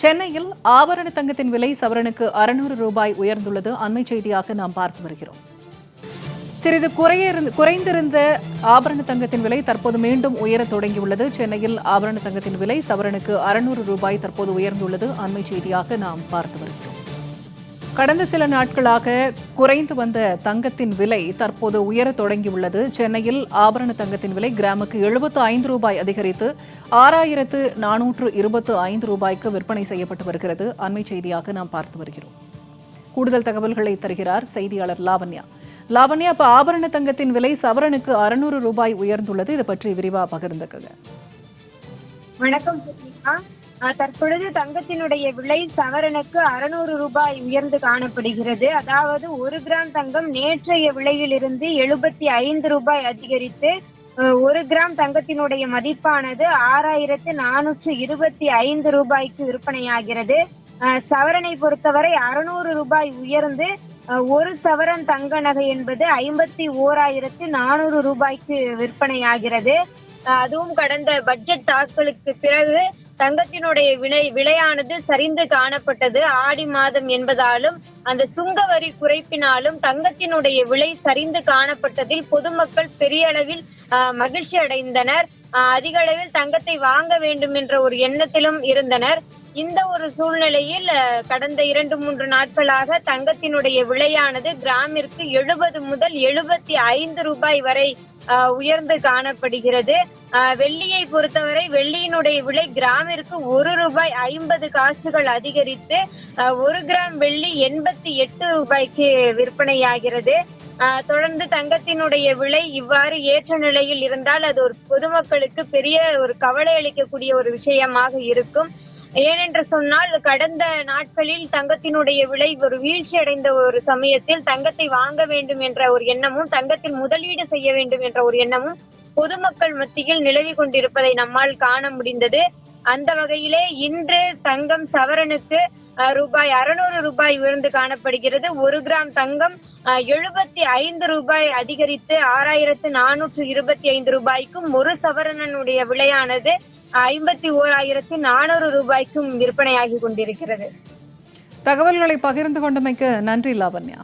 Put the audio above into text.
சென்னையில் ஆபரண தங்கத்தின் விலை சவரனுக்கு அறுநூறு ரூபாய் உயர்ந்துள்ளது. அண்மை செய்தியாக நாம் பார்த்து வருகிறோம். சிறிது குறைந்திருந்த ஆபரண தங்கத்தின் விலை தற்போது மீண்டும் உயர தொடங்கியுள்ளது. சென்னையில் ஆபரண தங்கத்தின் விலை சவரனுக்கு அறுநூறு ரூபாய் தற்போது உயர்ந்துள்ளது. அண்மை செய்தியாக நாம் பார்த்து வருகிறோம். கடந்த சில நாட்களாக குறைந்து வந்த தங்கத்தின் விலை தற்போது உயர தொடங்கியுள்ளது. சென்னையில் ஆபரண தங்கத்தின் விலை கிராமுக்கு எழுபத்து ஐந்து ரூபாய் அதிகரித்து ஆறாயிரத்து நானூற்று இருபத்து ஐந்து ரூபாய்க்கு விற்பனை செய்யப்பட்டு வருகிறது. அண்மை செய்தியாக நாம் பார்த்து வருகிறோம். கூடுதல் தகவல்களை தருகிறார் செய்தியாளர் லாவண்யா. லாவண்யா இப்ப ஆபரண தங்கத்தின் விலை சவரனுக்கு அறுநூறு ரூபாய் உயர்ந்துள்ளது. இதை பற்றி விரிவா பகிர்ந்துக்கங்க. வணக்கம் பூர்ணிமா தற்பொழுது தங்கத்தினுடைய விலை சவரனுக்கு அறுநூறு ரூபாய் உயர்ந்து காணப்படுகிறது. அதாவது ஒரு கிராம் தங்கம் நேற்றைய விலையிலிருந்து எழுபத்தி ஐந்து ரூபாய் அதிகரித்து ஒரு கிராம் தங்கத்தினுடைய மதிப்பானது ஆறாயிரத்து நானூற்று இருபத்தி ஐந்து ரூபாய்க்கு விற்பனையாகிறது. சவரனை பொறுத்தவரை அறுநூறு ரூபாய் உயர்ந்து அஹ், ஒரு சவரன் தங்க நகை என்பது ஐம்பத்தி ஓராயிரத்து நானூறு ரூபாய்க்கு விற்பனையாகிறது. அதுவும் கடந்த பட்ஜெட் தாக்கலுக்கு பிறகு தங்கத்தினுடைய விலை விலையானது சரிந்து காணப்பட்டது. ஆடி மாதம் என்பதாலும் அந்த சுங்க வரி குறைப்பினாலும் தங்கத்தினுடைய விலை சரிந்து காணப்பட்டதில் பொதுமக்கள் பெரிய அளவில் அஹ், மகிழ்ச்சி அடைந்தனர். அதிக அளவில் தங்கத்தை வாங்க வேண்டும் என்ற ஒரு எண்ணத்திலும் இருந்தனர். இந்த ஒரு சூழ்நிலையில் கடந்த இரண்டு மூன்று நாட்களாக தங்கத்தினுடைய விலையானது கிராமிற்கு எழுபது முதல் எழுபத்தி ஐந்து ரூபாய் வரை உயர்ந்து காணப்படுகிறது. வெள்ளியை பொறுத்தவரை வெள்ளியினுடைய விலை கிராமிற்கு ஒரு ரூபாய் ஐம்பது காசுகள் அதிகரித்து அஹ், ஒரு கிராம் வெள்ளி எண்பத்தி எட்டு ரூபாய்க்கு விற்பனையாகிறது. தொடர்ந்து தங்கத்தினுடைய விலை இவ்வாறு ஏற்ற நிலையில் இருந்தால் அது ஒரு பொதுமக்களுக்கு பெரிய ஒரு கவலை அளிக்கக்கூடிய ஒரு விஷயமாக இருக்கும். ஏனென்று சொன்னால் கடந்த நாட்களில் தங்கத்தினுடைய விலை ஒரு வீழ்ச்சி அடைந்த ஒரு சமயத்தில் தங்கத்தை வாங்க வேண்டும் என்ற ஒரு எண்ணமும் தங்கத்தில் முதலீடு செய்ய வேண்டும் என்ற ஒரு எண்ணமும் பொதுமக்கள் மத்தியில் நிலவி கொண்டிருப்பதை நம்மால் காண முடிந்தது. அந்த வகையிலே இன்று தங்கம் சவரனுக்கு ரூபாய் அறுநூறு ரூபாய் உயர்ந்து காணப்படுகிறது. ஒரு கிராம் தங்கம் எழுபத்தி ஐந்து ரூபாய் அதிகரித்து ஆறாயிரத்து நானூற்று இருபத்தி ஐந்து ரூபாய்க்கும் ஒரு சவரனுடைய விலையானது. ஐம்பத்தி ஓராயிரத்து நானூறு ரூபாய்க்கும் விற்பனையாகி கொண்டிருக்கிறது. தகவல்களை பகிர்ந்து கொண்டமைக்கு நன்றி லாவண்யா.